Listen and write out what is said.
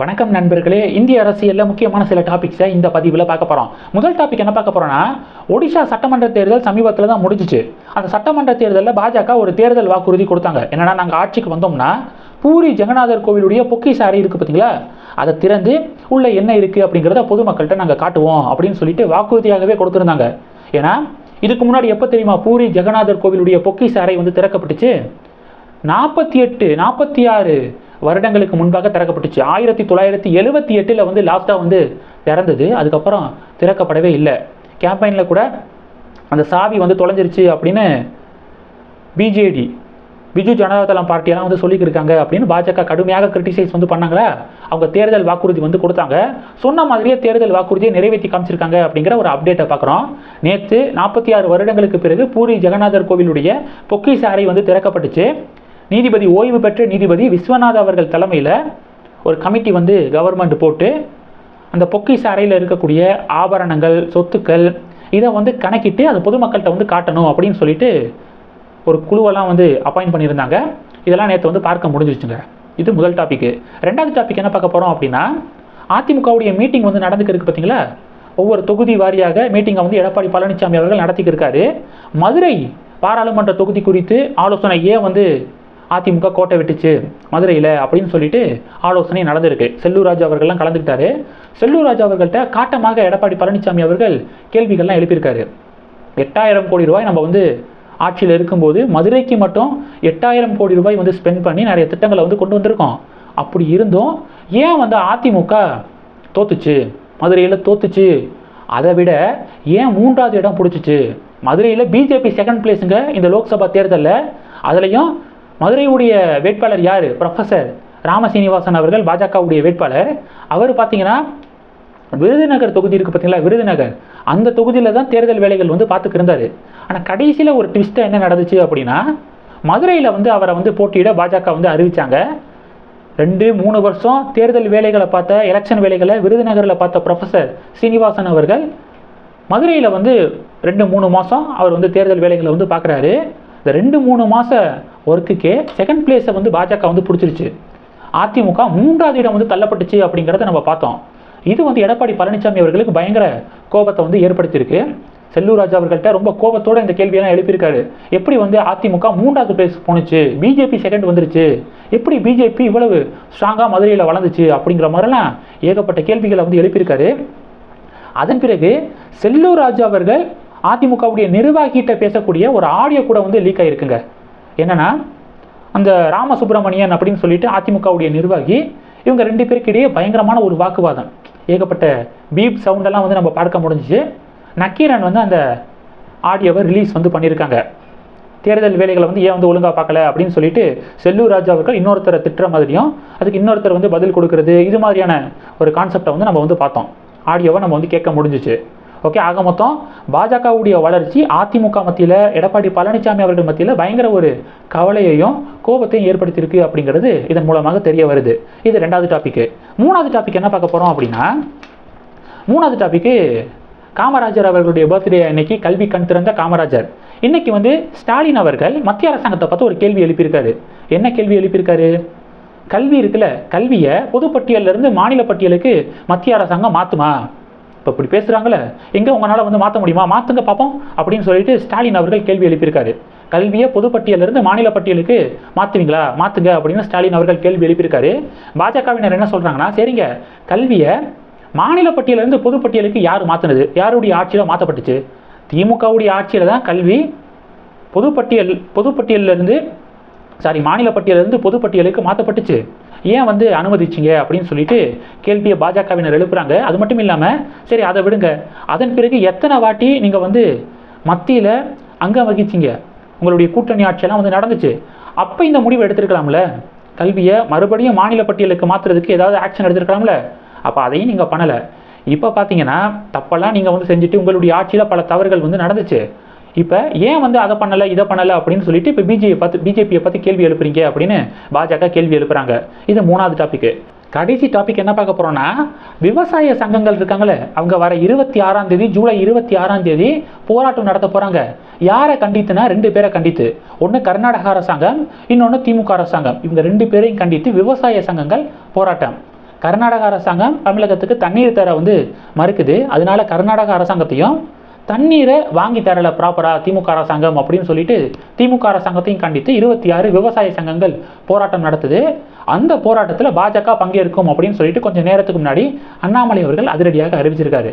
வணக்கம் நண்பர்களே இந்திய அரசியலில் முக்கியமான சில டாபிக்ஸை இந்த பதிவில் பார்க்க போகிறோம் முதல் டாபிக் என்ன பார்க்க போகிறோன்னா ஒடிஷா சட்டமன்ற தேர்தல் சமீபத்தில் தான் முடிஞ்சிச்சு. அந்த சட்டமன்ற தேர்தலில் பாஜக ஒரு தேர்தல் வாக்குறுதி கொடுத்தாங்க. என்னன்னா நாங்கள் ஆட்சிக்கு வந்தோம்னா பூரி ஜெகநாதர் கோவிலுடைய பொக்கிஷ அறை இருக்குது பார்த்தீங்களா அதை திறந்து உள்ளே என்ன இருக்குது அப்படிங்கிறத பொதுமக்கள்கிட்ட நாங்கள் காட்டுவோம் அப்படின்னு சொல்லிட்டு வாக்குறுதியாகவே கொடுத்துருந்தாங்க. ஏன்னா இதுக்கு முன்னாடி எப்போ தெரியுமா பூரி ஜெகநாதர் கோவிலுடைய பொக்கிஷ அறை வந்து திறக்கப்பட்டுச்சு? நாற்பத்தி எட்டு நாற்பத்தி ஆறு வருடங்களுக்கு முன்பாக திறக்கப்பட்டுச்சு. ஆயிரத்தி தொள்ளாயிரத்தி எழுபத்தி எட்டில் வந்து லாஸ்ட்டாக வந்து திறந்தது. அதுக்கப்புறம் திறக்கப்படவே இல்லை. கேம்பெயினில் கூட அந்த சாவி வந்து தொலைஞ்சிருச்சு அப்படின்னு பிஜேடி பிஜு ஜனதாதளம் பார்ட்டியெல்லாம் வந்து சொல்லிக்கிருக்காங்க அப்படின்னு பாஜக கடுமையாக கிரிட்டிசைஸ் வந்து பண்ணாங்களா? அவங்க தேர்தல் வாக்குறுதி வந்து கொடுத்தாங்க. சொன்ன மாதிரியே தேர்தல் வாக்குறுதியை நிறைவேற்றி காமிச்சிருக்காங்க அப்படிங்கிற ஒரு அப்டேட்டை பார்க்குறோம். நேற்று நாற்பத்தி ஆறு வருடங்களுக்கு பிறகு பூரி ஜெகநாதர் கோவிலுடைய பொக்கிசாரை அறை வந்து திறக்கப்பட்டுச்சு. நீதிபதி ஓய்வு பெற்ற நீதிபதி விஸ்வநாத் அவர்கள் தலைமையில் ஒரு கமிட்டி வந்து கவர்மெண்ட் போட்டு அந்த பொக்கிஷ அறையில் இருக்கக்கூடிய ஆபரணங்கள் சொத்துக்கள் இதை வந்து கணக்கிட்டு அது பொதுமக்கள்கிட்ட வந்து காட்டணும் அப்படின்னு சொல்லிட்டு ஒரு குழுவெல்லாம் வந்து அப்பாயின்ட் பண்ணியிருந்தாங்க. இதெல்லாம் நேற்று வந்து பார்க்க முடிஞ்சிருச்சுங்க. இது முதல் டாபிக் ரெண்டாவது டாபிக் என்ன பார்க்க போகிறோம் அப்படின்னா அதிமுகவுடைய மீட்டிங் வந்து நடந்துக்கிருக்கு பார்த்தீங்களா ஒவ்வொரு தொகுதி வாரியாக மீட்டிங்கை வந்து எடப்பாடி பழனிசாமி அவர்கள் நடத்திக்கிருக்காரு. மதுரை பாராளுமன்ற தொகுதி குறித்து ஆலோசனை ஏன் வந்து அதிமுக கோட்டை விட்டுச்சு மதுரையில் அப்படின்னு சொல்லிட்டு ஆலோசனை நடந்திருக்கு. செல்லூர் ராஜு அவர்கள்லாம் கலந்துக்கிட்டாரு. செல்லூர் ராஜு அவர்கள்ட்ட காட்டமாக எடப்பாடி பழனிசாமி அவர்கள் கேள்விகள்லாம் எழுப்பியிருக்காரு. எட்டாயிரம் கோடி ரூபாய் நம்ம வந்து ஆட்சியில் இருக்கும்போது மதுரைக்கு மட்டும் எட்டாயிரம் கோடி ரூபாய் வந்து ஸ்பெண்ட் பண்ணி நிறைய திட்டங்களை வந்து கொண்டு வந்திருக்கோம். அப்படி இருந்தும் ஏன் வந்து அதிமுக தோத்துச்சு? மதுரையில் தோத்துச்சு. அதை விட ஏன் மூன்றாவது இடம் பிடிச்சிச்சு? மதுரையில் பிஜேபி செகண்ட் பிளேஸுங்க இந்த லோக்சபா தேர்தலில் அதுலேயும் மதுரையுடைய வேட்பாளர் யார்? ப்ரொஃபஸர் ராமசீனிவாசன் அவர்கள் பாஜகவுடைய வேட்பாளர். அவர் பார்த்தீங்கன்னா விருதுநகர் தொகுதி இருக்குது பார்த்தீங்களா விருதுநகர். அந்த தொகுதியில் தான் தேர்தல் வேலைகள் வந்து பார்த்துக்கு இருந்தார். ஆனால் கடைசியில் ஒரு ட்விஸ்ட்டாக என்ன நடந்துச்சு அப்படின்னா மதுரையில் வந்து அவரை வந்து போட்டியிட பாஜக வந்து அறிவித்தாங்க ரெண்டு மூணு வருஷம் தேர்தல் வேலைகளை பார்த்த எலெக்ஷன் வேலைகளை விருதுநகரில் பார்த்த ப்ரொஃபஸர் சீனிவாசன் அவர்கள் மதுரையில் வந்து ரெண்டு மூணு மாதம் அவர் வந்து தேர்தல் வேலைகளை வந்து பார்க்குறாரு. இந்த ரெண்டு மூணு மாத ஒர்க்குக்கே செகண்ட் பிளேஸை வந்து பாஜக வந்து பிடிச்சிருச்சு. அதிமுக மூன்றாவது இடம் வந்து தள்ளப்பட்டுச்சு அப்படிங்கிறத நம்ம பார்த்தோம். இது வந்து எடப்பாடி பழனிசாமி அவர்களுக்கு பயங்கர கோபத்தை வந்து ஏற்படுத்தியிருக்கு. செல்லூர் ராஜா அவர்கள்ட்ட ரொம்ப கோபத்தோட இந்த கேள்வியெல்லாம் எழுப்பியிருக்காரு. எப்படி வந்து அதிமுக மூன்றாவது பிளேஸ் போணுச்சு? பிஜேபி செகண்ட் வந்துருச்சு. எப்படி பிஜேபி இவ்வளவு ஸ்ட்ராங்காக மதுரையில் வளர்ந்துச்சு அப்படிங்கிற மாதிரிலாம் ஏகப்பட்ட கேள்விகளை வந்து எழுப்பியிருக்காரு. அதன் பிறகு செல்லூர் ராஜா அவர்கள் அதிமுகவுடைய நிர்வாகிகிட்ட பேசக்கூடிய ஒரு ஆடியோ கூட வந்து லீக் ஆகிருக்குங்க என்னென்னா அந்த ராமசுப்ரமணியன் அப்படின்னு சொல்லிட்டு அதிமுகவுடைய நிர்வாகி இவங்க ரெண்டு பேருக்கிடையே பயங்கரமான ஒரு வாக்குவாதம். ஏகப்பட்ட பீப் சவுண்டெல்லாம் வந்து நம்ம பார்க்க முடிஞ்சிச்சு. நக்கீரன் வந்து அந்த ஆடியோவை ரிலீஸ் வந்து பண்ணியிருக்காங்க. தேர்தல் வேலைகளை வந்து ஏன் வந்து ஒழுங்காக பார்க்கல அப்படின்னு சொல்லிட்டு செல்லூர் ராஜா அவர்கள் இன்னொருத்தரை திட்டுற மாதிரியும் அதுக்கு இன்னொருத்தர் வந்து பதில் கொடுக்கறது இது மாதிரியான ஒரு கான்செப்டை வந்து நம்ம வந்து பார்த்தோம். ஆடியோவை நம்ம வந்து கேட்க முடிஞ்சிச்சு. ஓகே ஆக மொத்தம் பாஜகவுடைய வளர்ச்சி அதிமுக மத்தியில் எடப்பாடி பழனிசாமி அவர்கள் மத்தியில் பயங்கர ஒரு கவலையையும் கோபத்தையும் ஏற்படுத்தியிருக்கு அப்படிங்கிறது இதன் மூலமாக தெரிய வருது. இது ரெண்டாவது டாப்பிக்கு மூணாவது டாபிக் என்ன பார்க்க போகிறோம் அப்படின்னா மூணாவது டாபிக்கு காமராஜர் அவர்களுடைய பர்த்டே அன்னைக்கு கல்வி கண் திறந்த காமராஜர். இன்னைக்கு வந்து ஸ்டாலின் அவர்கள் மத்திய அரசாங்கத்தை பார்த்து ஒரு கேள்வி எழுப்பியிருக்காரு. என்ன கேள்வி எழுப்பியிருக்காரு? கல்வி இருக்குல்ல கல்வியை பொதுப்பட்டியல்ல இருந்து மாநில பட்டியலுக்கு மத்திய அரசாங்கம் மாற்றுமா இப்போ இப்படி பேசுகிறாங்களே எங்கே உங்களால் வந்து மாற்ற முடியுமா? மாற்றுங்க பார்ப்போம் அப்படின்னு சொல்லிட்டு ஸ்டாலின் அவர்கள் கேள்வி எழுப்பியிருக்காரு. கல்வியை பொதுப்பட்டியலிருந்து மாநில பட்டியலுக்கு மாற்றுவீங்களா மாற்றுங்க அப்படின்னு ஸ்டாலின் அவர்கள் கேள்வி எழுப்பியிருக்காரு. பாஜகவினர் என்ன சொல்கிறாங்கன்னா சரிங்க கல்வியை மாநில பட்டியலிருந்து பொதுப்பட்டியலுக்கு யார் மாற்றினது யாருடைய ஆட்சியில் மாற்றப்பட்டுச்சு திமுகவுடைய ஆட்சியில் தான் கல்வி பொதுப்பட்டியல் பொதுப்பட்டியலிருந்து சாரி மாநில பட்டியலிருந்து பொதுப்பட்டியலுக்கு மாற்றப்பட்டுச்சு ஏன் வந்து அனுமதிச்சிங்க அப்படின்னு சொல்லிட்டு கேள்வியை பாஜகவினர் எழுப்புறாங்க. அது மட்டும் இல்லாமல் சரி அதை விடுங்க. அதன் பிறகு எத்தனை வாட்டி நீங்கள் வந்து மத்தியில் அங்கம் வகிச்சிங்க? உங்களுடைய கூட்டணி ஆட்சியெல்லாம் வந்து நடந்துச்சு. அப்போ இந்த முடிவு எடுத்திருக்கலாம்ல? கல்வியை மறுபடியும் மாநில பட்டியலுக்கு மாற்றுறதுக்கு ஏதாவது ஆக்ஷன் எடுத்திருக்கலாம்ல? அப்போ அதையும் நீங்கள் பண்ணலை. இப்போ பார்த்தீங்கன்னா தப்பெல்லாம் நீங்கள் வந்து செஞ்சுட்டு உங்களுடைய ஆட்சியில் பல தவறுகள் வந்து நடந்துச்சு. இப்போ ஏன் வந்து அதை பண்ணலை இதை பண்ணலை அப்படின்னு சொல்லிட்டு இப்போ பிஜேபி பார்த்து பிஜேபியை பற்றி கேள்வி எழுப்புறீங்க அப்படின்னு பாஜக கேள்வி எழுப்புறாங்க. இது மூணாவது டாபிக் கடைசி டாபிக் என்ன பார்க்க போகிறோன்னா விவசாய சங்கங்கள் இருக்காங்களே அவங்க வர இருபத்தி ஆறாம் தேதி ஜூலை இருபத்தி ஆறாம் தேதி போராட்டம் நடத்த போகிறாங்க யாரை கண்டித்துனா ரெண்டு பேரை கண்டித்து. ஒன்று கர்நாடக அரசாங்கம் இன்னொன்று திமுக அரசாங்கம். இவங்க ரெண்டு பேரையும் கண்டித்து விவசாய சங்கங்கள் போராட்டம். கர்நாடக அரசாங்கம் தமிழகத்துக்கு தண்ணீர் தர வந்து மறுக்குது. அதனால கர்நாடக அரசாங்கத்தையும் தண்ணீரை வாங்கி தரல ப்ராப்பராக திமுக அரசாங்கம் அப்படின்னு சொல்லிட்டு திமுக அரசாங்கத்தையும் கண்டித்து இருபத்தி ஆறு விவசாய சங்கங்கள் போராட்டம் நடத்துது. அந்த போராட்டத்தில் பாஜக பங்கேற்கும் அப்படின்னு சொல்லிட்டு கொஞ்சம் நேரத்துக்கு முன்னாடி அண்ணாமலை அவர்கள் அதிரடியாக அறிவிச்சிருக்காரு.